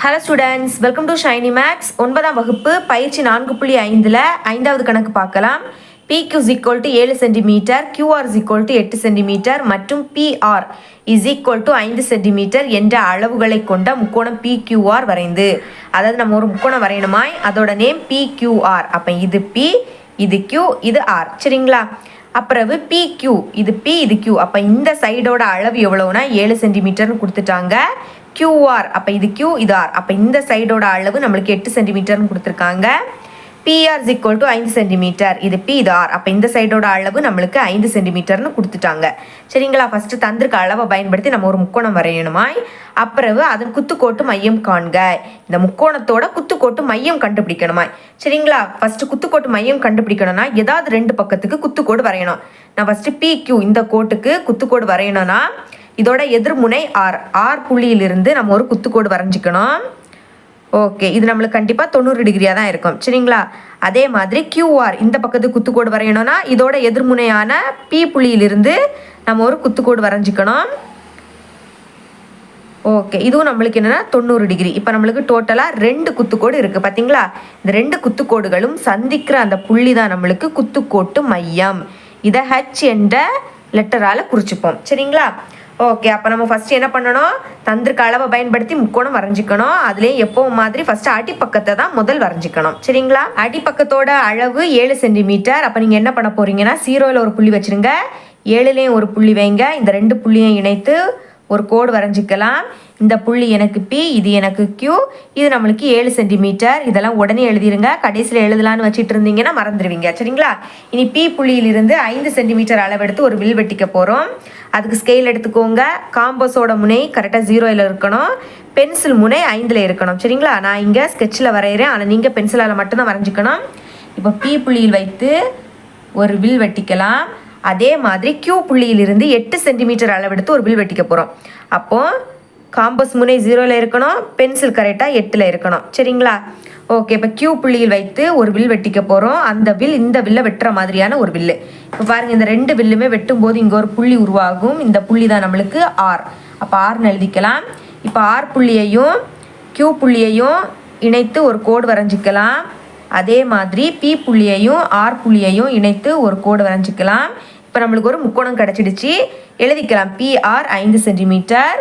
Hello students welcome to Shiny Maths ஒன்பதாம் வகுப்பு பயிற்சி நான்கு புள்ளி ஐந்தில் ஐந்தாவது கணக்கு பார்க்கலாம். P Q is equal to ஏழு சென்டிமீட்டர் கியூஆர் ஈக்குவல் டு எட்டு சென்டிமீட்டர் மற்றும் பிஆர் இஸ் ஈக்குவல் டு ஐந்து சென்டிமீட்டர் என்ற அளவுகளை கொண்ட முக்கோணம் PQR வரைந்து. அதாவது நம்ம ஒரு முக்கோணம் வரையணுமாய்? அதோட நேம் PQR அப்போ இது பி இது கியூ இது ஆர் சரிங்களா? அப்புறவு PQ இது பி இது கியூ அப்போ இந்த சைடோட அளவு எவ்வளோனா ஏழு சென்டிமீட்டர்னு கொடுத்துட்டாங்க. கியூஆர் அப்போ இது கியூ இது ஆர் அப்போ இந்த சைடோட அளவு நம்மளுக்கு எட்டு சென்டிமீட்டர்னு கொடுத்துருக்காங்க. பிஆர் இஸ் ஈக்குவல் டு ஐந்து சென்டிமீட்டர் இது பி இது ஆர் அப்போ இந்த சைடோட அளவு நம்மளுக்கு ஐந்து சென்டிமீட்டர்னு கொடுத்துட்டாங்க. சரிங்களா? ஃபஸ்ட்டு தந்திருக்க அளவை பயன்படுத்தி நம்ம ஒரு முக்கோணம் வரையணுமாய். அப்புறவு அதன் குத்துக்கோட்டு மையம் காண்க. இந்த முக்கோணத்தோட குத்துக்கோட்டு மையம் கண்டுபிடிக்கணுமாய். சரிங்களா? ஃபஸ்ட்டு குத்துக்கோட்டு மையம் கண்டுபிடிக்கணும்னா ஏதாவது ரெண்டு பக்கத்துக்கு குத்துக்கோடு வரையணும். நான் ஃபஸ்ட்டு பி கியூ இந்த கோட்டுக்கு குத்துக்கோடு வரையணும்னா இதோட எதிர்முனை ஆர் ஆர் புள்ளியிலிருந்து நம்ம ஒரு குத்துக்கோடு வரைஞ்சிக்கணும். ஓகே இது நம்மளுக்கு கண்டிப்பாக தொண்ணூறு டிகிரியாக தான் இருக்கும். சரிங்களா? அதே மாதிரி கியூஆர் இந்த பக்கத்து குத்துக்கோடு வரையணும்னா இதோட எதிர்முனையான பி புள்ளியிலிருந்து நம்ம ஒரு குத்துக்கோடு வரைஞ்சிக்கணும். ஓகே இதுவும் நம்மளுக்கு என்னென்னா தொண்ணூறு டிகிரி இப்போ நம்மளுக்கு டோட்டலாக ரெண்டு குத்துக்கோடு இருக்குது பார்த்தீங்களா இந்த ரெண்டு குத்துக்கோடுகளும் சந்திக்கிற அந்த புள்ளி தான் நம்மளுக்கு குத்துக்கோட்டு மையம். இதை ஹச் என்ற லெட்டரால் குறிச்சுப்போம். சரிங்களா? ஓகே அப்போ நம்ம ஃபஸ்ட்டு என்ன பண்ணணும்? தந்திருக்க அளவை பயன்படுத்தி முக்கோணம் வரைஞ்சிக்கணும். அதுலேயும் எப்பவும் மாதிரி ஃபஸ்ட்டு அடிப்பக்கத்தை தான் முதல் வரைஞ்சிக்கணும். சரிங்களா? அடிப்பக்கத்தோட அளவு ஏழு சென்டிமீட்டர் அப்போ நீங்கள் என்ன பண்ண போறீங்கன்னா சீரோவில் ஒரு புள்ளி வச்சிருங்க. ஏழுலேயும் ஒரு புள்ளி வைங்க. இந்த ரெண்டு புள்ளியும் இணைத்து ஒரு கோடு வரைஞ்சிக்கலாம். இந்த புள்ளி எனக்கு பி இது எனக்கு கியூ இது நம்மளுக்கு ஏழு சென்டிமீட்டர். இதெல்லாம் உடனே எழுதிருங்க. கடைசியில் எழுதலான்னு வச்சுட்டு இருந்தீங்கன்னா மறந்துடுவீங்க. சரிங்களா? இனி பி புள்ளியிலிருந்து ஐந்து சென்டிமீட்டர் அளவெடுத்து ஒரு வில் வெட்டிக்க போகிறோம் அதுக்கு ஸ்கேல் எடுத்துக்கோங்க. காம்பஸோட முனை கரெக்டாக ஜீரோவில் இருக்கணும். பென்சில் முனை ஐந்தில் இருக்கணும். சரிங்களா? நான் இங்கே ஸ்கெட்சில் வரைகிறேன் ஆனால் நீங்கள் பென்சிலால் மட்டும்தான் வரைஞ்சிக்கணும். இப்போ பி புள்ளியில் வைத்து ஒரு வில் வெட்டிக்கலாம். அதே மாதிரி கியூ புள்ளியிலிருந்து எட்டு சென்டிமீட்டர் அளவெடுத்து ஒரு வில் வெட்டிக்க போகிறோம் அப்போது காம்பஸ் முனை ஜீரோவில் இருக்கணும் பென்சில் கரெக்டாக எட்டில் இருக்கணும். சரிங்களா? ஓகே இப்போ கியூ புள்ளியில் வைத்து ஒரு வில் வெட்டிக்க போகிறோம் அந்த வில் இந்த வில்லை வெட்டுற மாதிரியான ஒரு வில்லு இப்போ பாருங்கள் இந்த ரெண்டு வில்லுமே வெட்டும்போது இங்கே ஒரு புள்ளி உருவாகும். இந்த புள்ளி தான் நம்மளுக்கு ஆர் அப்போ ஆர்னு எழுதிக்கலாம். இப்போ ஆர் புள்ளியையும் கியூ புள்ளியையும் இணைத்து ஒரு கோடு வரைஞ்சிக்கலாம். அதே மாதிரி பி புள்ளியையும் ஆர் புள்ளியையும் இணைத்து ஒரு கோடு வரைஞ்சிக்கலாம். இப்போ நம்மளுக்கு ஒரு முக்கோணம் கிடச்சிடுச்சு. எழுதிக்கலாம். பிஆர் ஐந்து சென்டிமீட்டர்.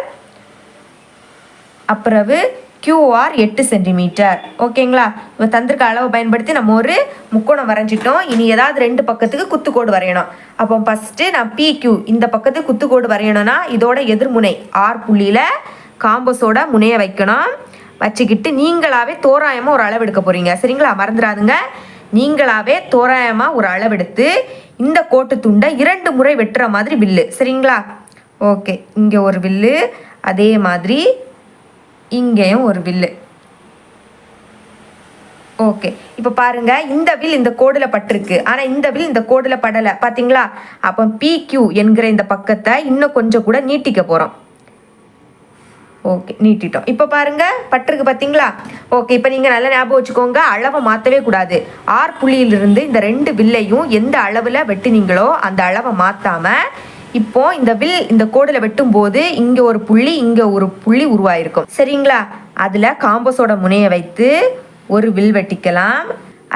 அப்புறவு கியூஆர் எட்டு சென்டிமீட்டர். ஓகேங்களா? இப்போ தந்திருக்க அளவை பயன்படுத்தி நம்ம ஒரு முக்கோணம் வரைஞ்சிட்டோம். இனி ஏதாவது ரெண்டு பக்கத்துக்கு குத்துக்கோடு வரையணும். அப்போ ஃபஸ்ட்டு நான் பிக்யூ இந்த பக்கத்துக்கு குத்துக்கோடு வரையணும்னா இதோட எதிர்முனை ஆர் புள்ளியில் காம்பஸோட முனையை வைக்கணும். வச்சுக்கிட்டு நீங்களாவே தோராயமாக ஒரு அளவு எடுக்க போகிறீங்க சரிங்களா? மறந்துடாதுங்க. நீங்களாவே தோராயமாக ஒரு அளவெடுத்து இந்த கோட்டு துண்டை இரண்டு முறை வெட்டுற மாதிரி வில்லு. சரிங்களா? ஓகே. இங்கே ஒரு வில்லு அதே மாதிரி இங்கேயும் ஒரு வில்லு. ஓகே. இப்போ பாருங்க இந்த வில் இந்த கோடில் பட்டிருக்கு. ஆனால் இந்த வில் இந்த கோடில் படலை. பார்த்தீங்களா அப்போ பிக்யூ என்கிற இந்த பக்கத்தை இன்னும் கொஞ்சம் கூட நீட்டிக்க போகிறோம் ஓகே நீட்டிட்டோம். இப்போ பாருங்கள் பட்டிருக்கு பார்த்தீங்களா ஓகே இப்போ நீங்கள் நல்லா ஞாபகம் வச்சுக்கோங்க அளவை மாற்றவே கூடாது. ஆர் புள்ளியிலிருந்து இந்த ரெண்டு வில்லையும் எந்த அளவில் வெட்டினீங்களோ அந்த அளவை மாற்றாமல் இப்போ இந்த வில் இந்த கோடில் வெட்டும் போது இங்கே ஒரு புள்ளி இங்கே ஒரு புள்ளி உருவாயிருக்கும். சரிங்களா? அதில் காம்பஸோட முனையை வைத்து ஒரு வில் வெட்டிக்கலாம்.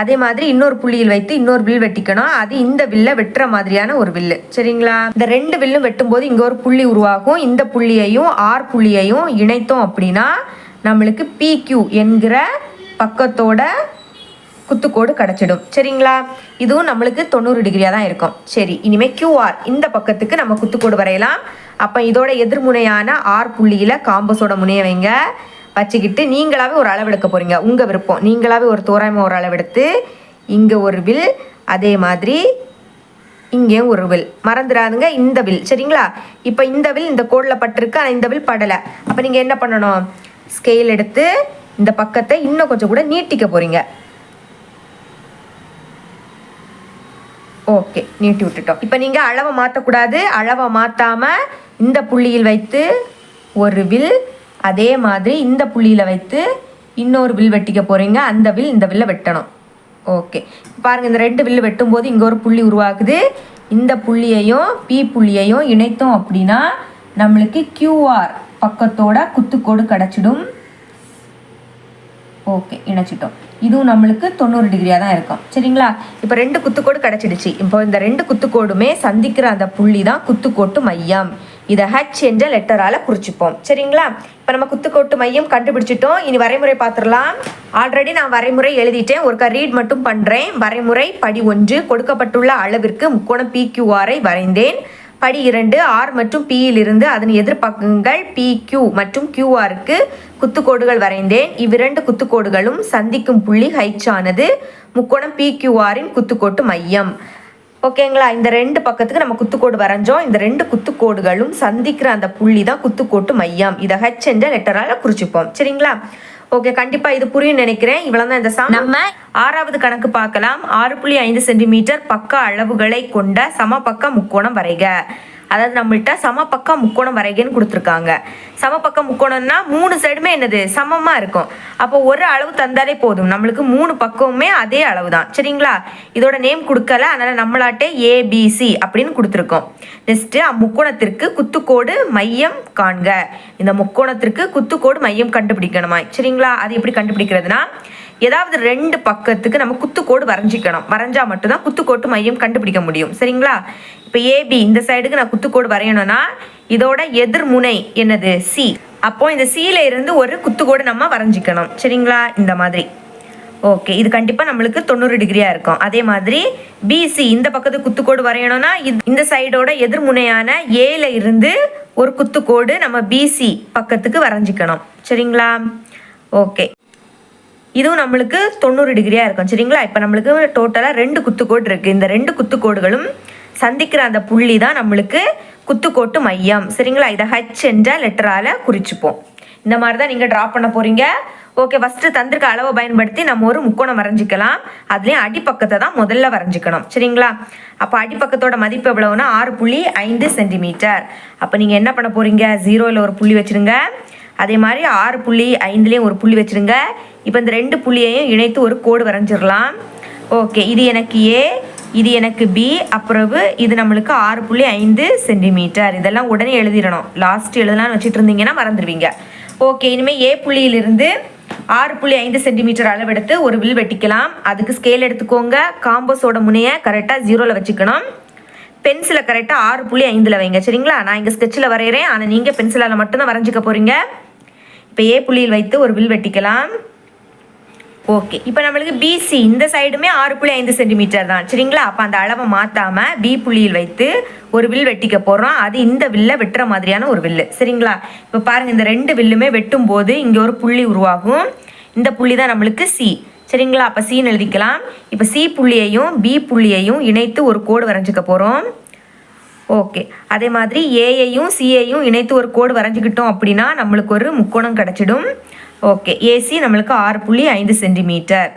அதே மாதிரி இன்னொரு புள்ளியில் வைத்து இன்னொரு வில் வெட்டிக்கணும். அது இந்த வில்லை வெட்டுற மாதிரியான ஒரு வில்லு. சரிங்களா? இந்த ரெண்டு வில்லும் வெட்டும்போது இங்கே ஒரு புள்ளி உருவாகும். இந்த புள்ளியையும் ஆர் புள்ளியையும் இணைத்தோம் அப்படின்னா நம்மளுக்கு பிக்யூ என்கிற பக்கத்தோட குத்துக்கோடு கிடச்சிடும். சரிங்களா? இதுவும் நம்மளுக்கு தொண்ணூறு டிகிரியாக தான் இருக்கும். சரி இனிமேல் கியூஆர் இந்த பக்கத்துக்கு நம்ம குத்துக்கோடு வரையலாம். அப்போ இதோட எதிர்முனையான ஆர் புள்ளியில் காம்பஸோட முனைய வைங்க. வச்சுக்கிட்டு நீங்களாவே ஒரு அளவெடுக்க போகிறீங்க உங்கள் விருப்பம். நீங்களாவே ஒரு தோராயமாக ஒரு அளவெடுத்து இங்கே ஒரு வில் அதே மாதிரி இங்கேயும் ஒரு வில் மறந்துடாதுங்க இந்த வில் சரிங்களா? இப்போ இந்த வில் இந்த கோடில் பட்டிருக்கு ஆனால் இந்த வில் படலை. அப்போ நீங்கள் என்ன பண்ணணும்? ஸ்கேல் எடுத்து இந்த பக்கத்தை இன்னும் கொஞ்சம் கூட நீட்டிக்க போகிறீங்க ஓகே நீட்டி விட்டுட்டோம். இப்போ நீங்கள் அளவை மாற்றக்கூடாது அளவை மாற்றாமல் இந்த புள்ளியில் வைத்து ஒரு வில் அதே மாதிரி இந்த புள்ளியில் வைத்து இன்னொரு வில் வெட்டிக்க போகிறீங்க அந்த வில் இந்த வில்லை வெட்டணும். ஓகே. பாருங்கள் இந்த ரெண்டு வில்லு வெட்டும்போது இங்கே ஒரு புள்ளி உருவாகுது. இந்த புள்ளியையும் பி புள்ளியையும் இணைத்தோம் அப்படின்னா நம்மளுக்கு கியூஆர் பக்கத்தோட குத்துக்கோடு கிடச்சிடும். ஓகே இணைச்சிட்டோம். இதுவும் நம்மளுக்கு தொண்ணூறு டிகிரியாக தான் இருக்கும். சரிங்களா? இப்போ ரெண்டு குத்துக்கோடு கிடச்சிடுச்சு. இப்போ இந்த ரெண்டு குத்துக்கோடுமே சந்திக்கிற அந்த புள்ளி தான் குத்துக்கோட்டு மையம். இதை ஹச் என்ற லெட்டரால் குறிச்சிப்போம். சரிங்களா? இப்போ நம்ம குத்துக்கோட்டு மையம் கண்டுபிடிச்சிட்டோம். இனி வரைமுறை பார்த்துடலாம் ஆல்ரெடி நான் வரைமுறை எழுதிட்டேன். ஒருக்கா ரீட் மட்டும் பண்ணுறேன் வரைமுறை படி ஒன்று கொடுக்கப்பட்டுள்ள அளவிற்கு முக்கோணம் பிக்யூஆரை வரைந்தேன். படி இரண்டு ஆர் மற்றும் பியிலிருந்து அதன் எதிர்ப்பக்கங்கள் பி கியூ மற்றும் கியூஆருக்கு குத்துக்கோடுகள் வரைந்தேன். இவ்விரண்டு குத்துக்கோடுகளும் சந்திக்கும் புள்ளி ஹைச் ஆனது முக்கோணம் பி கியூஆரின் குத்துக்கோட்டு மையம். ஓகேங்களா? இந்த ரெண்டு பக்கத்துக்கு நம்ம குத்துக்கோடு வரைஞ்சோம். இந்த ரெண்டு குத்துக்கோடுகளும் சந்திக்கிற அந்த புள்ளி தான் குத்துக்கோட்டு மையம். இதை ஹெச் என்ற லெட்டரால் குறிச்சிப்போம். சரிங்களா? ஓகே கண்டிப்பா இது புரியும் நினைக்கிறேன். இவ்வளவு தான் இந்த சம் நம்ம ஆறாவது கணக்கு பார்க்கலாம். ஆறு புள்ளி ஐந்து சென்டிமீட்டர் பக்க அளவுகளை கொண்ட சமபக்க முக்கோணம் வரைக. அதாவது நம்மள்ட்ட சமபக்க முக்கோணம் வரைகன்னு கொடுத்துருக்காங்க. சமபக்க முக்கோணம்னா மூணு சைடுமே என்னது? சமமாக இருக்கும். அப்போ ஒரு அளவு தந்தாலே போதும். நம்மளுக்கு மூணு பக்கமுமே அதே அளவு தான் சரிங்களா? இதோட நேம் கொடுக்கல. அதனால் நம்மளாட்டே ஏபிசி அப்படின்னு கொடுத்துருக்கோம். நெக்ஸ்ட்டு அம்முக்கோணத்திற்கு குத்துக்கோடு மையம் காண்க. இந்த முக்கோணத்திற்கு குத்துக்கோடு மையம் கண்டுபிடிக்கணுமா சரிங்களா? அது எப்படி கண்டுபிடிக்கிறதுனா ஏதாவது ரெண்டு பக்கத்துக்கு நம்ம குத்துக்கோடு வரைஞ்சிக்கணும். வரைஞ்சா மட்டும்தான் குத்துக்கோட்டு மையம் கண்டுபிடிக்க முடியும். சரிங்களா? இப்போ ஏபி இந்த சைடுக்கு நான் குத்துக்கோடு வரையணும்னா இதோட எதிர்முனை என்னது? சி அப்போ இந்த சியில இருந்து ஒரு குத்துக்கோடு நம்ம வரைஞ்சிக்கணும். சரிங்களா? இந்த மாதிரி. ஓகே இது கண்டிப்பாக நம்மளுக்கு தொண்ணூறு டிகிரியாக இருக்கும். அதே மாதிரி பிசி இந்த பக்கத்து குத்துக்கோடு வரையணும்னா இந்த சைடோட எதிர்முனையான ஏல இருந்து ஒரு குத்துக்கோடு நம்ம பிசி பக்கத்துக்கு வரைஞ்சிக்கணும். சரிங்களா? ஓகே இதுவும் நம்மளுக்கு தொண்ணூறு டிகிரியாக இருக்கும். சரிங்களா? இப்போ நம்மளுக்கு டோட்டலாக ரெண்டு குத்துக்கோடு இருக்குது இந்த ரெண்டு குத்துக்கோடுகளும் சந்திக்கிற அந்த புள்ளி தான் நம்மளுக்கு குத்துக்கோட்டு மையம். சரிங்களா? இதை ஹச் என்ற லெட்டரால் குறிச்சுப்போம். இந்த மாதிரி தான் நீங்கள் ட்ரா பண்ண போகிறீங்க ஓகே ஃபஸ்ட்டு தந்திருக்க அளவை பயன்படுத்தி நம்ம ஒரு முக்கோணம் வரைஞ்சிக்கலாம். அதுலேயும் அடிப்பக்கத்தை தான் முதல்ல வரைஞ்சிக்கணும். சரிங்களா? அப்போ அடிப்பக்கத்தோட மதிப்பு எவ்வளவுனா ஆறு புள்ளி ஐந்து சென்டிமீட்டர். அப்போ நீங்கள் என்ன பண்ண போகிறீங்க ஜீரோவில் ஒரு புள்ளி வச்சுருங்க. அதே மாதிரி ஆறு புள்ளி ஐந்துலேயும் ஒரு புள்ளி வச்சுருங்க. இப்போ இந்த ரெண்டு புள்ளியையும் இணைத்து ஒரு கோடு வரைஞ்சிடலாம். ஓகே இது எனக்கு ஏ இது எனக்கு பி அப்புறவு இது நம்மளுக்கு ஆறு புள்ளி ஐந்து சென்டிமீட்டர். இதெல்லாம் உடனே எழுதிடணும். லாஸ்ட் எழுதலாம்னு வச்சுட்டு இருந்தீங்கன்னா மறந்துடுவீங்க. ஓகே இனிமேல் ஏ புள்ளியிலிருந்து ஆறு புள்ளி ஐந்து சென்டிமீட்டர் அளவெடுத்து ஒரு வில் வெட்டிக்கலாம். அதுக்கு ஸ்கேல் எடுத்துக்கோங்க. காம்போஸோட முனையை கரெக்டாக ஜீரோவில் வச்சுக்கணும். பென்சிலை கரெக்டாக ஆறு புள்ளி ஐந்தில் வைங்க. சரிங்களா? நான் இங்கே ஸ்கெட்சில் வரைகிறேன் ஆனால் நீங்கள் பென்சிலால் மட்டும்தான் வரைஞ்சிக்க போகிறீங்க இப்போ ஏ புள்ளியில் வைத்து ஒரு வில் வெட்டிக்கலாம். ஓகே இப்போ நம்மளுக்கு பிசி இந்த சைடுமே ஆறு புள்ளி ஐந்து சென்டிமீட்டர் தான். சரிங்களா? அப்போ அந்த அளவை மாற்றாம பி புள்ளியில் வைத்து ஒரு வில் வெட்டிக்க போகிறோம் அது இந்த வில்லை வெட்டுற மாதிரியான ஒரு வில்லு. சரிங்களா? இப்போ பாருங்கள் இந்த ரெண்டு வில்லுமே வெட்டும் போது இங்கே ஒரு புள்ளி உருவாகும். இந்த புள்ளி தான் நம்மளுக்கு சி சரிங்களா? அப்போ சின்னு எழுதிக்கலாம். இப்போ சி புள்ளியையும் பி புள்ளியையும் இணைத்து ஒரு கோடு வரைஞ்சிக்க போகிறோம் ஓகே அதே மாதிரி ஏஐயும் சிஏயும் இணைத்து ஒரு கோடு வரைஞ்சிக்கிட்டோம் அப்படின்னா நம்மளுக்கு ஒரு முக்கோணம் கிடச்சிடும். ஓகே ஏசி நம்மளுக்கு ஆறு புள்ளி ஐந்து சென்டிமீட்டர்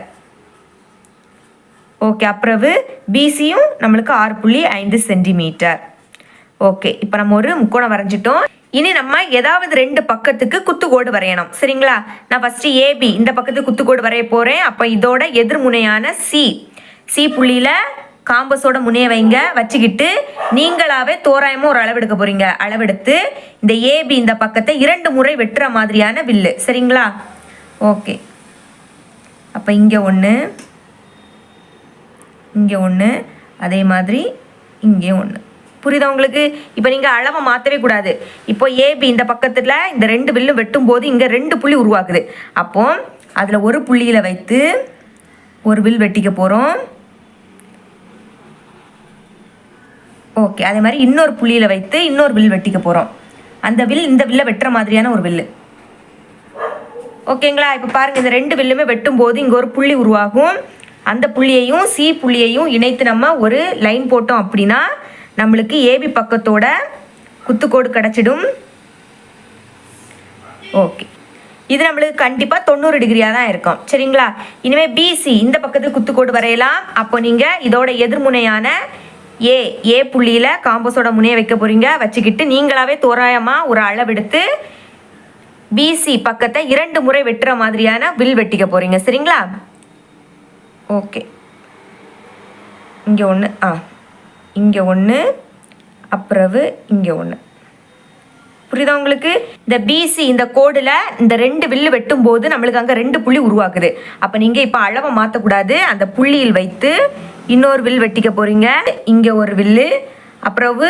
ஓகே அப்புறவு பிசியும் நம்மளுக்கு ஆறு புள்ளி ஐந்து சென்டிமீட்டர் ஓகே இப்போ நம்ம ஒரு முக்கோணம் வரைஞ்சிட்டோம். இனி நம்ம ஏதாவது ரெண்டு பக்கத்துக்கு குத்துக்கோடு வரையணும். சரிங்களா? நான் ஃபஸ்ட்டு ஏபி இந்த பக்கத்துக்கு குத்துக்கோடு வரைய போகிறேன் அப்போ இதோட எதிர்முனையான சி சி புள்ளியில் காம்பஸோட முனையை வைங்க. வச்சுக்கிட்டு நீங்களாவே தோராயமாக ஒரு அளவெடுக்க போகிறீங்க அளவெடுத்து இந்த ஏபி இந்த பக்கத்தை இரண்டு முறை வெட்டுற மாதிரியான வில்லு. சரிங்களா? ஓகே அப்போ இங்கே ஒன்று இங்கே ஒன்று அதே மாதிரி இங்கே ஒன்று புரியுதா உங்களுக்கு? இப்போ நீங்கள் அளவை மாற்றவே கூடாது. இப்போ ஏபி இந்த பக்கத்தில் இந்த ரெண்டு வில்லும் வெட்டும் போது இங்கே ரெண்டு புள்ளி உருவாக்குது அப்போ அதில் ஒரு புள்ளியில் வைத்து ஒரு வில் வெட்டிக்க போகிறோம் ஓகே அதே மாதிரி இன்னொரு புள்ளியில் வைத்து இன்னொரு வில் வெட்டிக்க போகிறோம் அந்த வில் இந்த வில்லை வெட்டுற மாதிரியான ஒரு வில்லு. ஓகேங்களா இப்போ பாருங்கள் இந்த ரெண்டு வில்லுமே வெட்டும் போது இங்கே ஒரு புள்ளி உருவாகும். அந்த புள்ளியையும் சி புள்ளியையும் இணைத்து நம்ம ஒரு லைன் போட்டோம் அப்படின்னா நம்மளுக்கு ஏபி பக்கத்தோட குத்துக்கோடு கிடச்சிடும். ஓகே இது நம்மளுக்கு கண்டிப்பாக தொண்ணூறு டிகிரியாக தான் இருக்கும். சரிங்களா? இனிமேல் பிசி இந்த பக்கத்துக்கு குத்துக்கோடு வரையலாம். அப்போ நீங்கள் இதோட எதிர்முனையான ஏ ஏ புள்ளியில் காம்பஸோட முனையை வைக்க போகிறீங்க வச்சுக்கிட்டு நீங்களாவே தோராயமாக ஒரு அளவெடுத்து பிசி பக்கத்தை இரண்டு முறை வெட்டுற மாதிரியான வில் வெட்டிக்க போகிறீங்க சரிங்களா? ஓகே. இங்கே ஒன்று ஆ. இங்கே ஒன்று அப்புறவு இங்கே ஒன்று புரியுதா உங்களுக்கு? இந்த பிசி இந்த கோடில் இந்த ரெண்டு வில்லு வெட்டும் போது நம்மளுக்கு அங்கே ரெண்டு புள்ளி உருவாக்குது. அப்போ நீங்கள் இப்போ அளவை மாற்றக்கூடாது அந்த புள்ளியில் வைத்து இன்னொரு வில் வெட்டிக்க போகிறீங்க இங்கே ஒரு வில்லு. அப்புறவு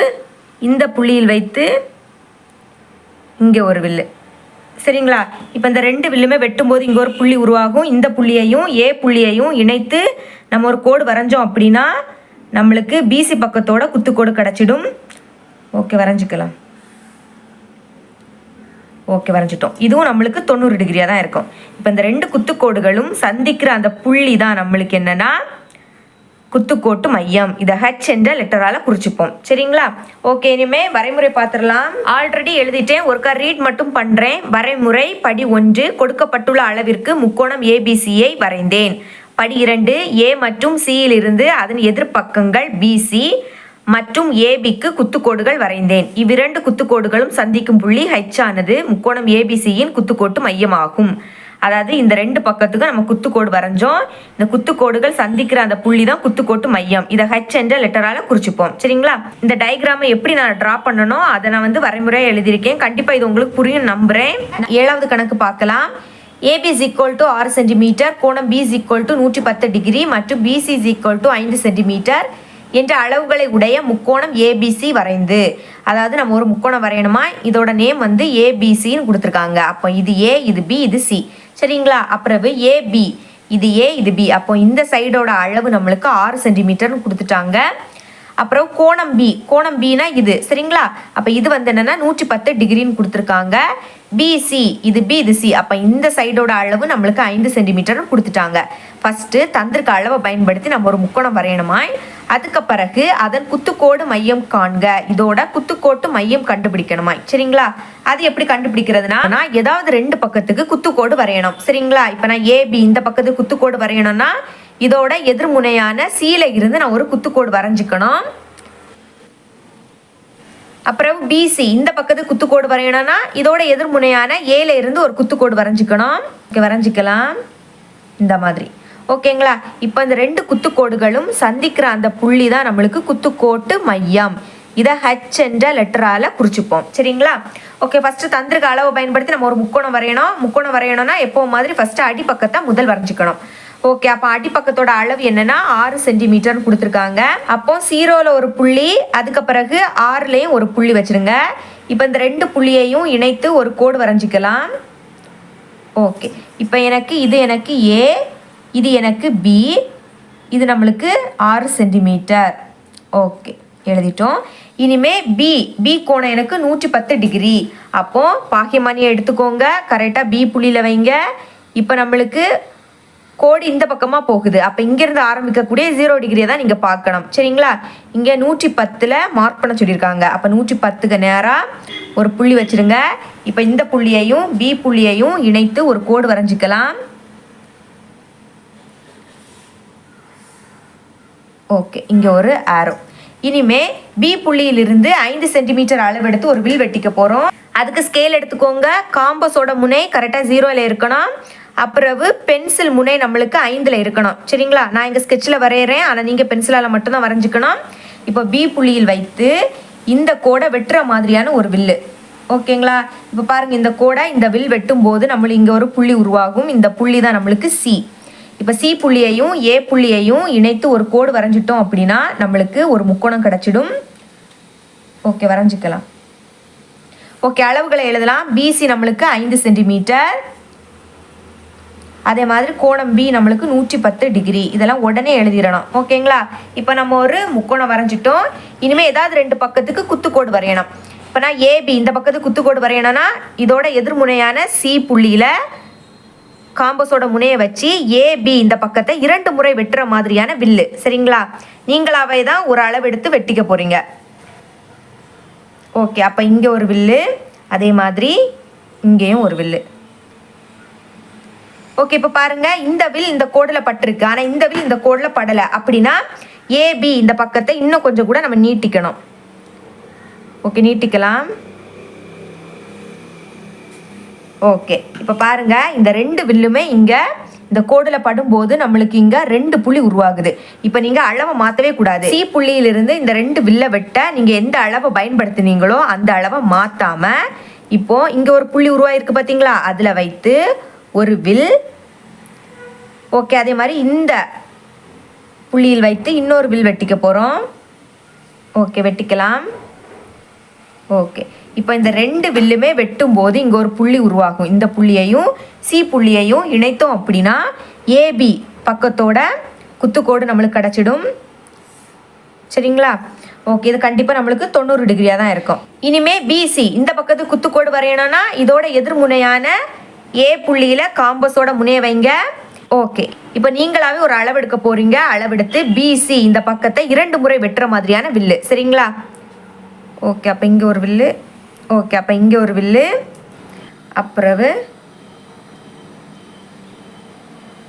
இந்த புள்ளியில் வைத்து இங்கே ஒரு வில்லு. சரிங்களா? இப்போ இந்த ரெண்டு வில்லுமே வெட்டும்போது இங்கே ஒரு புள்ளி உருவாகும். இந்த புள்ளியையும் ஏ புள்ளியையும் இணைத்து நம்ம ஒரு கோடு வரைஞ்சோம் அப்படின்னா நம்மளுக்கு பிசி பக்கத்தோட குத்துக்கோடு கிடச்சிடும். ஓகே வரைஞ்சிக்கலாம். ஓகே வரைஞ்சிட்டோம். இதுவும் நம்மளுக்கு தொண்ணூறு டிகிரியாக தான் இருக்கும். இப்போ இந்த ரெண்டு குத்துக்கோடுகளும் சந்திக்கிற அந்த புள்ளி தான் நம்மளுக்கு என்னன்னா குத்துக்கோட்டு மையம். இதை ஹச் என்ற லெட்டரால குறிச்சுப்போம். சரிங்களா? ஓகே இனிமே வரைமுறை பார்த்துடலாம். ஆல்ரெடி எழுதிட்டேன். ஒருக்கா ரீட் மட்டும் பண்றேன். வரைமுறை படி ஒன்று கொடுக்கப்பட்டுள்ள அளவிற்கு முக்கோணம் ஏபிசியை வரைந்தேன். படி இரண்டு ஏ மற்றும் சியிலிருந்து அதன் எதிர்ப்பக்கங்கள் பிசி மற்றும் ஏபிக்கு குத்துக்கோடுகள் வரைந்தேன். இவ்விரண்டு குத்துக்கோடுகளும் சந்திக்கும் புள்ளி ஹெச் ஆனது முக்கோணம் ஏபிசியின் குத்துக்கோட்டு மையமாகும். அதாவது இந்த ரெண்டு பக்கத்துக்கும் நம்ம குத்துக்கோடு வரைஞ்சோம். இந்த குத்துக்கோடுகள் சந்திக்கிற அந்த புள்ளி தான் குத்துக்கோட்டு மையம். இதை ஹெச் என்ற லெட்டரால குறிச்சுப்போம். சரிங்களா? இந்த டயக்ராமை எப்படி நான் டிரா பண்ணணும் அதை நான் வந்து வரைமுறையாக எழுதியிருக்கேன். கண்டிப்பாக இது உங்களுக்கு புரியும் நம்புறேன். ஏழாவது கணக்கு பார்க்கலாம். ஏபி இஸ் ஈக்குவல் டு ஆறு சென்டிமீட்டர் கோணம் பி இஸ் ஈக்குவல் டு நூற்றி பத்து டிகிரி மற்றும் பிசி இஸ் ஈக்குவல் டு ஐந்து சென்டிமீட்டர் என்ற அளவுகளை உடைய முக்கோணம் ஏபிசி வரைந்து. அதாவது நம்ம ஒரு முக்கோணம் வரையணுமா? இதோட நேம் வந்து ஏபிசின்னு கொடுத்துருக்காங்க. அப்போ இது ஏ இது பி இது சி சரிங்களா? அப்புறவு ஏபி இது ஏ இது பி அப்போ இந்த சைடோட அளவு நம்மளுக்கு ஆறு சென்டிமீட்டர்னு கொடுத்துட்டாங்க. அப்புறம் கோணம் பி கோணம் பினா இது. சரிங்களா? அப்போ இது வந்து என்னென்னா நூற்றி பத்து டிகிரின்னு கொடுத்துருக்காங்க. பிசி இது பி இது சி அப்போ இந்த சைடோட அளவு நம்மளுக்கு ஐந்து சென்டிமீட்டர்னு கொடுத்துட்டாங்க. ஃபஸ்ட்டு தந்திருக்க அளவை பயன்படுத்தி நம்ம ஒரு முக்கோணம் வரையணுமாய். அதுக்கு பிறகு அதன் குத்துக்கோடு மையம் காண்க. இதோட குத்துக்கோட்டு மையம் கண்டுபிடிக்கணுமாய். சரிங்களா? அது எப்படி கண்டுபிடிக்கிறதுனா நான் ஏதாவது ரெண்டு பக்கத்துக்கு குத்துக்கோடு வரையணும். சரிங்களா? இப்போ நான் ஏபி இந்த பக்கத்துக்கு குத்துக்கோடு வரையணும்னா இதோட எதிர்முனையான சீல இருந்து நான் ஒரு குத்துக்கோடு வரைஞ்சிக்கணும். அப்புறம் பிசி இந்த பக்கத்து குத்துக்கோடு வரையணும்னா இதோட எதிர்முனையான ஏல இருந்து ஒரு குத்துக்கோடு வரைஞ்சிக்கணும். இங்கே வரைஞ்சிக்கலாம். இந்த மாதிரி. ஓகேங்களா? இப்போ இந்த ரெண்டு குத்துக்கோடுகளும் சந்திக்கிற அந்த புள்ளி தான் நம்மளுக்கு குத்துக்கோட்டு மையம். இதை ஹச் என்ற லெட்டரால குறிச்சுப்போம். சரிங்களா? ஓகே ஃபர்ஸ்ட் தந்திருக்க அளவை பயன்படுத்தி நம்ம ஒரு முக்கோணம் வரையணும். முக்கோணம் வரையணும்னா எப்போ மாதிரி ஃபர்ஸ்ட் அடிப்பக்கத்தை முதல் வரைஞ்சிக்கணும். ஓகே அப்போ அடிப்பக்கத்தோட அளவு என்னன்னா ஆறு சென்டிமீட்டர்னு கொடுத்துருக்காங்க. அப்போ சீரோவில் ஒரு புள்ளி அதுக்கு பிறகு ஆறுலேயும் ஒரு புள்ளி வச்சிருங்க. இப்போ இந்த ரெண்டு புள்ளியையும் இணைத்து ஒரு கோடு வரைஞ்சிக்கலாம். ஓகே இப்போ எனக்கு இது எனக்கு ஏ இது எனக்கு பி இது நம்மளுக்கு ஆறு சென்டிமீட்டர் ஓகே எழுதிட்டோம். இனிமே பி பி கோணம் எனக்கு நூற்றி பத்து டிகிரி அப்போது பாக்கியமானியை எடுத்துக்கோங்க. கரெக்டாக பி புள்ளியில் வைங்க. இப்போ நம்மளுக்கு கோடு இந்த பக்கமாக போகுது. அப்போ இங்கேருந்து ஆரம்பிக்கக்கூடிய ஜீரோ டிகிரியை தான் நீங்கள் பார்க்கணும். சரிங்களா? இங்கே நூற்றி பத்தில் மார்க் பண்ண சொல்லியிருக்காங்க. அப்போ நூற்றி பத்துக்கு நேராக ஒரு புள்ளி வச்சிருங்க. இப்போ இந்த புள்ளியையும் பி புள்ளியையும் இணைத்து ஒரு கோடு வரைஞ்சிக்கலாம். ஓகே இங்கே ஒரு ஆரோ இனிமே பி புள்ளியிலிருந்து ஐந்து சென்டிமீட்டர் அளவெடுத்து ஒரு வில் வெட்டிக்க போகிறோம் அதுக்கு ஸ்கேல் எடுத்துக்கோங்க. காம்பஸோட முனை கரெக்டாக ஜீரோவில் இருக்கணும். அப்புறவு பென்சில் முனை நம்மளுக்கு ஐந்தில் இருக்கணும். சரிங்களா? நான் இங்கே ஸ்கெட்சில் வரைகிறேன் ஆனால் நீங்கள் பென்சிலால் மட்டும்தான் வரைஞ்சிக்கணும். இப்போ பி புள்ளியில் வைத்து இந்த கோடை வெட்டுற மாதிரியான ஒரு வில்லு ஓகேங்களா இப்போ பாருங்கள் இந்த கோடை இந்த வில் வெட்டும் போது நம்மளுக்கு இங்கே ஒரு புள்ளி உருவாகும். இந்த புள்ளி தான் நம்மளுக்கு சி இப்போ சி புள்ளியையும் ஏ புள்ளியையும் இணைத்து ஒரு கோடு வரைஞ்சிட்டோம் அப்படின்னா நம்மளுக்கு ஒரு முக்கோணம் கிடச்சிடும். ஓகே வரைஞ்சிக்கலாம். ஓகே அளவுகளை எழுதலாம். பிசி நம்மளுக்கு ஐந்து சென்டிமீட்டர் அதே மாதிரி கோணம் பி நம்மளுக்கு நூற்றி பத்து டிகிரி இதெல்லாம் உடனே எழுதிடணும். ஓகேங்களா இப்போ நம்ம ஒரு முக்கோணம் வரைஞ்சிட்டோம். இனிமேல் ஏதாவது ரெண்டு பக்கத்துக்கு குத்துக்கோடு வரையணும். இப்போ நான் ஏபி இந்த பக்கத்துக்கு குத்துக்கோடு வரையணும்னா இதோட எதிர்முனையான சி புள்ளியில் காம்பஸோட முனையை வச்சு ஏபி இந்த பக்கத்தை இரண்டு முறை வெட்டுற மாதிரியான வில்லு. சரிங்களா? நீங்களாவே தான் ஒரு அளவு எடுத்து வெட்டிக்க போகிறீங்க ஓகே அப்போ இங்கே ஒரு வில்லு அதே மாதிரி இங்கேயும் ஒரு வில்லு. ஓகே இப்போ பாருங்கள் இந்த வில் இந்த கோடில் பட்டிருக்கு. ஆனால் இந்த வில் இந்த கோடில் படலை. அப்படின்னா ஏபி இந்த பக்கத்தை இன்னும் கொஞ்சம் கூட நம்ம நீட்டிக்கணும். ஓகே நீட்டிக்கலாம். ஓகே இப்போ பாருங்க இந்த ரெண்டு வில்லுமே இங்கே இந்த கோடில் படும்போது நம்மளுக்கு இங்கே ரெண்டு புள்ளி உருவாகுது. இப்போ நீங்கள் அளவை மாற்றவே கூடாது. சி புள்ளியிலிருந்து இந்த ரெண்டு வில்லை வெட்ட நீங்கள் எந்த அளவை பயன்படுத்துனீங்களோ அந்த அளவை மாற்றாமல் இப்போ இங்கே ஒரு புள்ளி உருவாயிருக்கு பார்த்தீங்களா அதில் வைத்து ஒரு வில் ஓகே அதே மாதிரி இந்த புள்ளியில் வைத்து இன்னொரு வில் வெட்டிக்க போகிறோம் ஓகே வெட்டிக்கலாம். ஓகே இப்போ இந்த ரெண்டு வில்லுமே வெட்டும் போது இங்கே ஒரு புள்ளி உருவாகும். இந்த புள்ளியையும் சி புள்ளியையும் இணைத்தோம் அப்படின்னா ஏபி பக்கத்தோட குத்துக்கோடு நம்மளுக்கு கிடச்சிடும். சரிங்களா? ஓகே இது கண்டிப்பாக நம்மளுக்கு தொண்ணூறு டிகிரியாக தான் இருக்கும். இனிமே பிசி இந்த பக்கத்து குத்துக்கோடு வரையணும்னா இதோட எதிர்முனையான ஏ புள்ளியில் காம்பஸோட முனைய வைங்க. ஓகே இப்போ நீங்களாவே ஒரு அளவெடுக்க போகிறீங்க அளவெடுத்து பிசி இந்த பக்கத்தை இரண்டு முறை வெட்டுற மாதிரியான வில்லு. சரிங்களா? ஓகே அப்போ இங்கே ஒரு வில்லு. ஓகே அப்போ இங்கே ஒரு வில்லு அப்புறவு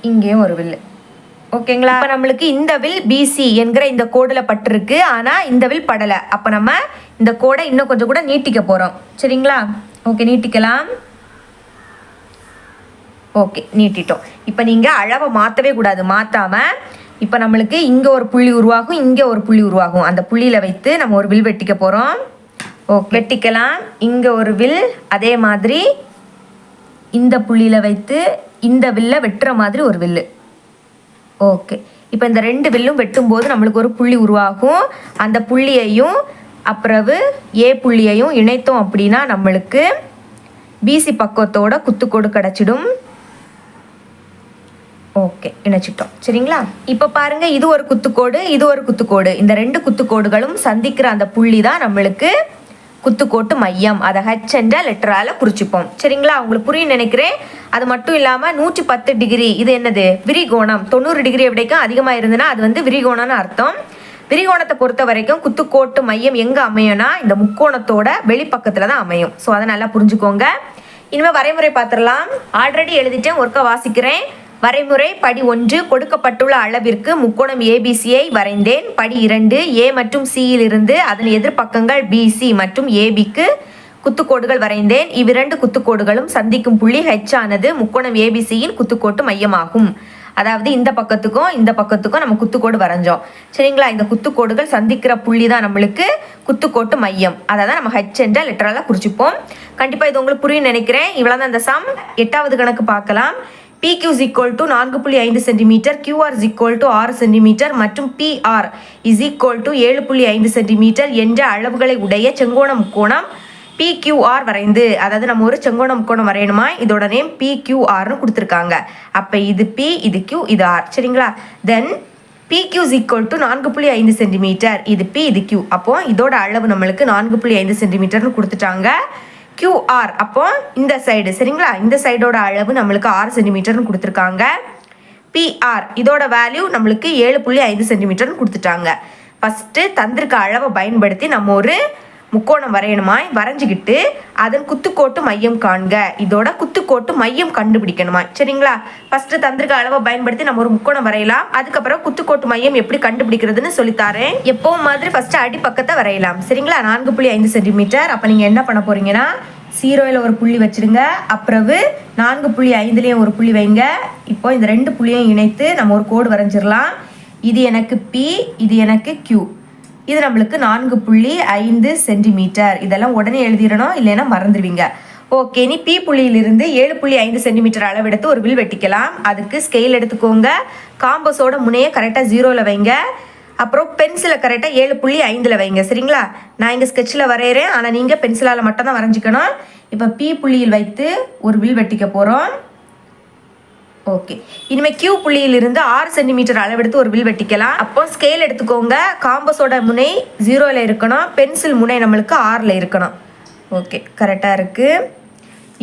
இங்கேயும் ஒரு வில்லு. ஓகேங்களா அப்போ நம்மளுக்கு இந்த வில் பிசி என்கிற இந்த கோடில் பட்டிருக்கு. ஆனால் இந்த வில் படலை. அப்போ நம்ம இந்த கோடை இன்னும் கொஞ்சம் கூட நீட்டிக்க போகிறோம் சரிங்களா? ஓகே நீட்டிக்கலாம். ஓகே நீட்டிட்டோம். இப்போ நீங்கள் அளவை மாற்றவே கூடாது. மாற்றாமல் இப்போ நம்மளுக்கு இங்கே ஒரு புள்ளி உருவாகும் இங்கே ஒரு புள்ளி உருவாகும். அந்த புள்ளியில் வைத்து நம்ம ஒரு வில் வெட்டிக்க போகிறோம் வெட்டிக்கலாம். இங்கே ஒரு வில் அதே மாதிரி இந்த புள்ளியில் வைத்து இந்த வில்லை வெட்டுற மாதிரி ஒரு வில்லு. ஓகே இப்போ இந்த ரெண்டு வில்லும் வெட்டும்போது நம்மளுக்கு ஒரு புள்ளி உருவாகும். அந்த புள்ளியையும் அப்புறவு ஏ புள்ளியையும் இணைத்தோம் அப்படின்னா நம்மளுக்கு பிசி பக்கத்தோட குத்துக்கோடு கிடச்சிடும். ஓகே இணைச்சிட்டோம். சரிங்களா? இப்போ பாருங்கள் இது ஒரு குத்துக்கோடு இது ஒரு குத்துக்கோடு. இந்த ரெண்டு குத்துக்கோடுகளும் சந்திக்கிற அந்த புள்ளி தான் நம்மளுக்கு குத்துக்கோட்டு மையம். அதை ஹச் என்ற லெட்டரால் குறிச்சுப்போம். சரிங்களா? உங்களுக்கு புரியும் நினைக்கிறேன். அது மட்டும் இல்லாமல் நூற்றி பத்து டிகிரி இது என்னது? விரிகோணம். தொண்ணூறு டிகிரி எப்படிக்கும் அதிகமாக இருந்ததுன்னா அது வந்து விரிகோணம்னு அர்த்தம். விரிகோணத்தை பொறுத்த வரைக்கும் குத்துக்கோட்டு மையம் எங்கே அமையும்னா இந்த முக்கோணத்தோட வெளிப்பக்கத்தில் தான் அமையும். ஸோ அதை நல்லா புரிஞ்சுக்கோங்க. இனிமேல் வரைமுறை பார்த்துடலாம். ஆல்ரெடி எழுதிட்டேன். ஒர்க்கை வாசிக்கிறேன். வரைமுறை படி ஒன்று கொடுக்கப்பட்டுள்ள அளவிற்கு முக்கோணம் ஏபிசியை வரைந்தேன். படி இரண்டு ஏ மற்றும் சியில் இருந்து அதன் எதிர்ப்பக்கங்கள் பிசி மற்றும் ஏபிக்கு குத்துக்கோடுகள் வரைந்தேன். இவ்விரண்டு குத்துக்கோடுகளும் சந்திக்கும் புள்ளி ஹெச் ஆனது முக்கோணம் ஏபிசியின் குத்துக்கோட்டு மையமாகும். அதாவது இந்த பக்கத்துக்கும் இந்த பக்கத்துக்கும் நம்ம குத்துக்கோடு வரைஞ்சோம். சரிங்களா? இந்த குத்துக்கோடுகள் சந்திக்கிற புள்ளி தான் நம்மளுக்கு குத்துக்கோட்டு மையம். அதை தான் நம்ம ஹெச் என்ற லெட்டரால் குறிச்சிப்போம். கண்டிப்பாக இது உங்களுக்கு புரியும் நினைக்கிறேன். இவ்வளோ தான் இந்த சம் எட்டாவது கணக்கு பார்க்கலாம். PQ ஈக்குவல் டு நான்கு புள்ளி ஐந்து சென்டிமீட்டர் QR is equal ஆறு சென்டிமீட்டர் மற்றும் பிஆர் is equal to ஏழு புள்ளி ஐந்து சென்டிமீட்டர் என்ற அளவுகளை உடைய செங்கோண முக்கோணம் PQR வரைந்து அதாவது நம்ம ஒரு செங்கோண முக்கோணம் வரையணுமா? இதோட நேம் PQRனு கொடுத்துருக்காங்க. அப்போ இது பி இது Q இது ஆர் சரிங்களா? தென் PQ is டு நான்கு புள்ளி ஐந்து சென்டிமீட்டர் இது பி இது Q. அப்போ இதோட அளவு நம்மளுக்கு நான்கு புள்ளி ஐந்து சென்டிமீட்டர்னு கொடுத்துட்டாங்க. QR அப்போ இந்த சைடு சரிங்களா? இந்த சைடோட அளவு நம்மளுக்கு ஆறு சென்டிமீட்டர்னு கொடுத்துருக்காங்க. பிஆர் இதோட வேல்யூ நம்மளுக்கு ஏழு புள்ளி ஐந்து சென்டிமீட்டர்னு கொடுத்துட்டாங்க. ஃபஸ்ட்டு தந்திருக்க அளவை பயன்படுத்தி நம்ம ஒரு முக்கோணம் வரையணுமாய்? வரைஞ்சிக்கிட்டு அதன் குத்துக்கோட்டு மையம் காண்க. இதோட குத்துக்கோட்டு மையம் கண்டுபிடிக்கணுமா சரிங்களா? ஃபர்ஸ்ட் தந்திருக்க அளவை பயன்படுத்தி நம்ம ஒரு முக்கோணம் வரையலாம். அதுக்கப்புறம் குத்துக்கோட்டு மையம் எப்படி கண்டுபிடிக்கிறதுன்னு சொல்லித்தாரேன். எப்பவும் மாதிரி ஃபர்ஸ்ட் அடி பக்கத்தை வரையலாம். சரிங்களா? நான்கு புள்ளி ஐந்து சென்டிமீட்டர். அப்போ நீங்கள் என்ன பண்ண போறீங்கன்னா சீரோயில் ஒரு புள்ளி வச்சிருங்க. அப்புறவு நான்கு புள்ளி ஐந்துலேயும் ஒரு புள்ளி வைங்க. இப்போ இந்த ரெண்டு புள்ளியையும் இணைத்து நம்ம ஒரு கோடு வரைஞ்சிடலாம் இது எனக்கு பி இது எனக்கு கியூ இது நம்மளுக்கு நான்கு புள்ளி ஐந்து சென்டிமீட்டர். இதெல்லாம் உடனே எழுதிடணும் இல்லைன்னா மறந்துடுவீங்க. ஓகே நீ பி புள்ளியிலிருந்து ஏழு புள்ளி ஐந்து சென்டிமீட்டர் அளவெடுத்து ஒரு வில் வெட்டிக்கலாம். அதுக்கு ஸ்கெயில் எடுத்துக்கோங்க. காம்பஸோட முனையை கரெக்டாக ஜீரோவில் வைங்க. அப்புறம் பென்சிலை கரெக்டாக ஏழு புள்ளி ஐந்தில் வைங்க. சரிங்களா? நான் இங்கே ஸ்கெட்சில் வரைகிறேன் ஆனால் நீங்கள் பென்சிலால் மட்டும் தான் வரைஞ்சிக்கணும். இப்போ பி புள்ளியில் வைத்து ஒரு வில் வெட்டிக்க போகிறோம் ஓகே. இனிமேல் கியூ புள்ளியிலிருந்து ஆறு சென்டிமீட்டர் அளவெடுத்து ஒரு வில் வெட்டிக்கலாம். அப்போ ஸ்கேல் எடுத்துக்கோங்க. காம்பஸோட முனை ஜீரோவில் இருக்கணும். பென்சில் முனை நம்மளுக்கு ஆறில் இருக்கணும். ஓகே. கரெக்டாக இருக்குது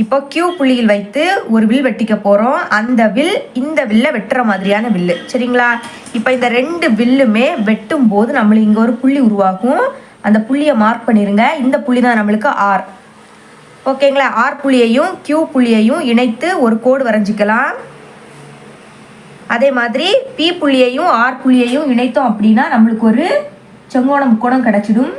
இப்போ கியூ புள்ளியில் வைத்து ஒரு வில் வெட்டிக்க போகிறோம் அந்த வில் இந்த வில்லை வெட்டுற மாதிரியான வில்லு. சரிங்களா? இப்போ இந்த ரெண்டு வில்லுமே வெட்டும் போது நம்மளுக்கு இங்கே ஒரு புள்ளி உருவாகும். அந்த புள்ளியை மார்க் பண்ணிடுங்க இந்த புள்ளி தான் நம்மளுக்கு ஆர் ஓகேங்களா? ஆர் புள்ளியையும் கியூ புள்ளியையும் இணைத்து ஒரு கோடு வரைஞ்சிக்கலாம். அதே மாதிரி பி புள்ளியையும் ஆர் புள்ளியையும் இணைத்தோம் அப்படின்னா நம்மளுக்கு ஒரு செங்கோண முக்கோணம் கிடச்சிடும்.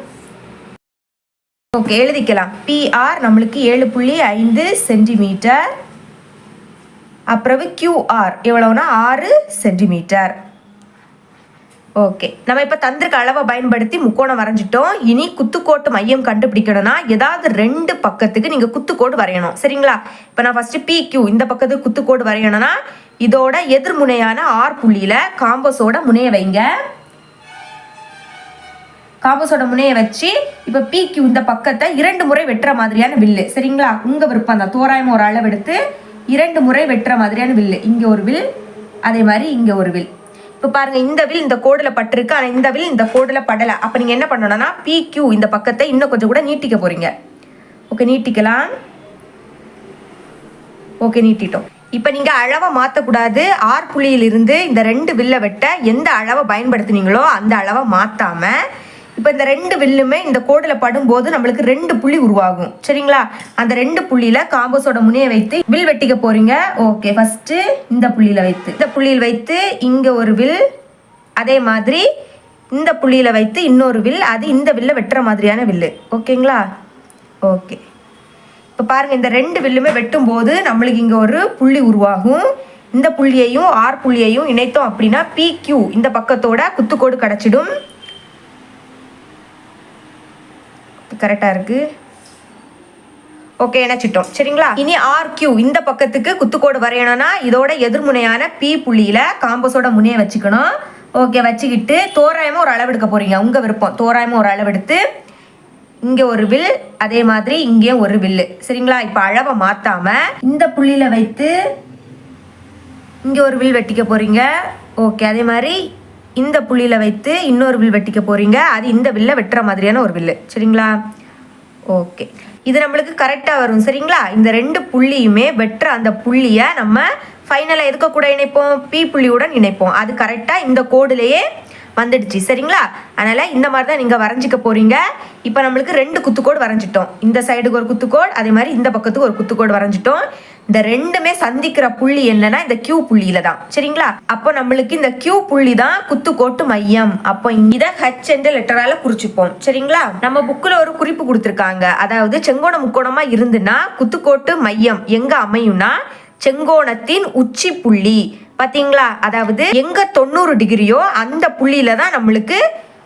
ஓகே எழுதிக்கலாம். பிஆர் நம்மளுக்கு ஏழு புள்ளி ஐந்து சென்டிமீட்டர். அப்புறம் கியூஆர் எவ்வளோனா ஆறு சென்டிமீட்டர். ஓகே நம்ம இப்போ தந்திருக்க அளவை பயன்படுத்தி முக்கோணம் வரைஞ்சிட்டோம். இனி குத்துக்கோட்டு மையம் கண்டுபிடிக்கணும்னா ஏதாவது ரெண்டு பக்கத்துக்கு நீங்கள் குத்துக்கோடு வரையணும். சரிங்களா? இப்போ நான் ஃபஸ்ட்டு பி கியூ இந்த பக்கத்துக்கு குத்துக்கோடு வரையணும்னா இதோட எதிர்முனையான ஆர் புள்ளியில் காம்போஸோட முனைய வைங்க. காம்போஸோட முனையை வச்சு இப்போ பிக்கு இந்த பக்கத்தை இரண்டு முறை வெட்டுற மாதிரியான வில்லு. சரிங்களா? உங்கள் விருப்பம் தான். தோராயமாக ஒரு அளவு எடுத்து இரண்டு முறை வெட்டுற மாதிரியான வில்லு. இங்கே ஒரு வில் அதே மாதிரி இங்கே ஒரு வில். இப்போ பாருங்க இந்த வில் இந்த கோடில் பட்டிருக்கு. ஆனால் இந்த வில் இந்த கோடில் படலை. அப்போ நீங்கள் என்ன பண்ணணும்னா பிக்யூ இந்த பக்கத்தை இன்னும் கொஞ்சம் கூட நீட்டிக்க போறீங்க. ஓகே நீட்டிக்கலாம். ஓகே நீட்டிட்டோம். இப்போ நீங்கள் அளவை மாற்றக்கூடாது ஆர் புள்ளியிலிருந்து இந்த ரெண்டு வில்லை வெட்ட எந்த அளவை பயன்படுத்துனீங்களோ அந்த அளவை மாற்றாமல் இப்போ இந்த ரெண்டு வில்லுமே இந்த கோடில் படும்போது நம்மளுக்கு ரெண்டு புள்ளி உருவாகும். சரிங்களா? அந்த ரெண்டு புள்ளியில் காம்போஸோட முனையை வைத்து வில் வெட்டிக்க போகிறீங்க ஓகே ஃபஸ்ட்டு இந்த புள்ளியில் வைத்து. இந்த புள்ளியில் வைத்து இங்கே ஒரு வில் அதே மாதிரி இந்த புள்ளியில் வைத்து இன்னொரு வில் அது இந்த வில்லை வெட்டுற மாதிரியான வில்லு. ஓகேங்களா? ஓகே. இப்போ பாருங்கள் இந்த ரெண்டு வில்லுமே வெட்டும் போது நம்மளுக்கு இங்கே ஒரு புள்ளி உருவாகும். இந்த புள்ளியையும் ஆர் புள்ளியையும் இணைத்தோம் அப்படின்னா பி கியூ இந்த பக்கத்தோட குத்துக்கோடு கிடச்சிடும். கரெக்டாக இருக்குது ஓகே இணைச்சிட்டோம். சரிங்களா? இனி ஆர் கியூ இந்த பக்கத்துக்கு குத்துக்கோடு வரையணும்னா இதோட எதிர்முனையான பி புள்ளியில் காம்பஸோட முனையை வச்சுக்கணும். ஓகே வச்சுக்கிட்டு தோராயமாக ஒரு அளவு எடுக்க உங்கள் விருப்பம். தோராயமாக ஒரு அளவு எடுத்து இங்கே ஒரு வில் அதே மாதிரி இங்கேயும் ஒரு வில்லு சரிங்களா? இப்போ அளவை மாற்றாமல் இந்த புள்ளியில வைத்து இங்கே ஒரு வில் வெட்டிக்க போகிறீங்க ஓகே அதே மாதிரி இந்த புள்ளியில வைத்து இன்னொரு வில் வெட்டிக்க போகிறீங்க அது இந்த வில்ல வெட்டுற மாதிரியான ஒரு வில்லு சரிங்களா? ஓகே இது நம்மளுக்கு கரெக்டாக வரும். சரிங்களா? இந்த ரெண்டு புள்ளியுமே வெட்டுற அந்த புள்ளியை நம்ம ஃபைனலாக எதுக்க கூட இணைப்போம்? பி புள்ளியுடன் இணைப்போம். அது கரெக்டாக இந்த கோடுலேயே வந்துடுச்சு. சரிங்களா? அதனால் இந்த மாதிரி தான் நீங்கள் வரைஞ்சிக்க போகிறீங்க இப்போ நம்மளுக்கு ரெண்டு குத்துக்கோடு வரைஞ்சிட்டோம். இந்த சைடுக்கு ஒரு குத்துக்கோடு அதே மாதிரி இந்த பக்கத்துக்கு ஒரு குத்துக்கோடு வரைஞ்சிட்டோம். இந்த ரெண்டுமே சந்திக்கிற புள்ளி என்னன்னா இந்த கியூ புள்ளியில தான் சரிங்களா? அப்போ நம்மளுக்கு இந்த கியூ புள்ளி தான் குத்துக்கோட்டு மையம். அப்போ இதை ஹச் என்ற லெட்டரால குறிச்சுப்போம். சரிங்களா? நம்ம புக்கில் ஒரு குறிப்பு கொடுத்துருக்காங்க. அதாவது செங்கோண முக்கோணமா இருந்துன்னா குத்துக்கோட்டு மையம் எங்க அமையும்னா செங்கோணத்தின் உச்சி புள்ளி. பாத்தீங்களா? அதாவது எங்க தொண்ணூறு டிகிரியோ அந்த புள்ளியில தான் நம்மளுக்கு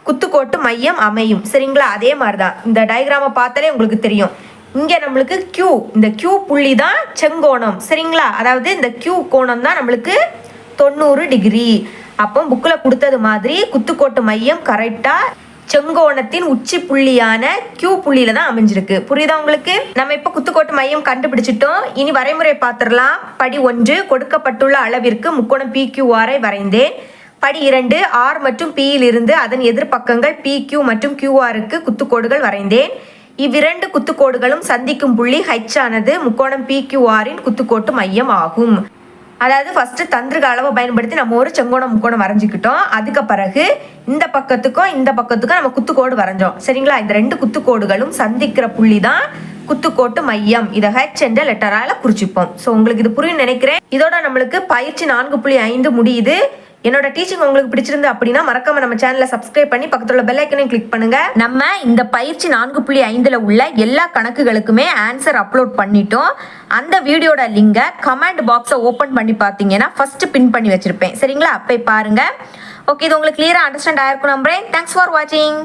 குத்துக்கோட்டு மையம் அமையும். சரிங்களா? அதே மாதிரி தான் இந்த டயக்ராமை பார்த்தாலே உங்களுக்கு தெரியும். இங்கே நம்மளுக்கு கியூ இந்த கியூ புள்ளி தான் செங்கோணம். சரிங்களா? அதாவது இந்த கியூ கோணம் தான் நம்மளுக்கு தொண்ணூறு டிகிரி. அப்போ புக்கில் கொடுத்தது மாதிரி குத்துக்கோட்டு மையம் கரெக்டாக செங்கோணத்தின் உச்சி புள்ளியான கியூ புள்ளியில தான் அமைஞ்சிருக்கு. புரியுதா உங்களுக்கு? நம்ம இப்போ குத்துக்கோட்டு மையம் கண்டுபிடிச்சிட்டோம். இனி வரைமுறை பார்த்துடலாம். படி ஒன்று கொடுக்கப்பட்டுள்ள அளவிற்கு முக்கோணம் பிக்யூ ஆரை வரைந்தேன். படி இரண்டு ஆர் மற்றும் P இருந்து அதன் எதிர்ப்பக்கங்கள் கியூ மற்றும் கியூஆருக்கு குத்துக்கோடுகள் வரைந்தேன். இவ்விரண்டு குத்துக்கோடுகளும் சந்திக்கும் புள்ளி H ஆனது முக்கோணம் PQR-இன் குத்துக்கோட்டு மையம் ஆகும். அதாவது ஃபர்ஸ்ட் தந்திரிக அளவை பயன்படுத்தி நம்ம ஒரு செங்கோணம் முக்கோணம் வரைஞ்சிக்கிட்டோம். அதுக்கு பிறகு இந்த பக்கத்துக்கும் இந்த பக்கத்துக்கும் நம்ம குத்துக்கோடு வரைஞ்சோம். சரிங்களா? இந்த ரெண்டு குத்துக்கோடுகளும் சந்திக்கிற புள்ளி தான் குத்துக்கோட்டு மையம். இதை ஹெச் என்ற லெட்டரால குறிச்சிப்போம். ஸோ உங்களுக்கு இது புரியும் நினைக்கிறேன். இதோட நம்மளுக்கு பயிற்சி நான்கு புள்ளி ஐந்து முடியுது. என்னோட டீச்சிங் உங்களுக்கு பிடிச்சிருந்து அப்படின்னா மறக்காம நம்ம சேனலை சப்ஸ்கிரைப் பண்ணி பக்கத்துல உள்ள பெல் ஐக்கனையும் கிளிக் பண்ணுங்க. நம்ம இந்த பயிற்சி நான்கு புள்ளி ஐந்துல உள்ள எல்லா கணக்குகளுக்குமே ஆன்சர் அப்லோட் பண்ணிட்டோம். அந்த வீடியோட லிங்கை கமெண்ட் பாக்ஸை ஓப்பன் பண்ணி பார்த்தீங்கன்னா ஃபர்ஸ்ட் பின் பண்ணி வச்சிருப்பேன். சரிங்களா? அப்போ பாருங்க. ஓகே இது உங்களுக்கு கிளியரா அண்டர்ஸ்டாண்ட் ஆயிருக்கும் நம்புறேன். தேங்க்ஸ் ஃபார் வாட்சிங்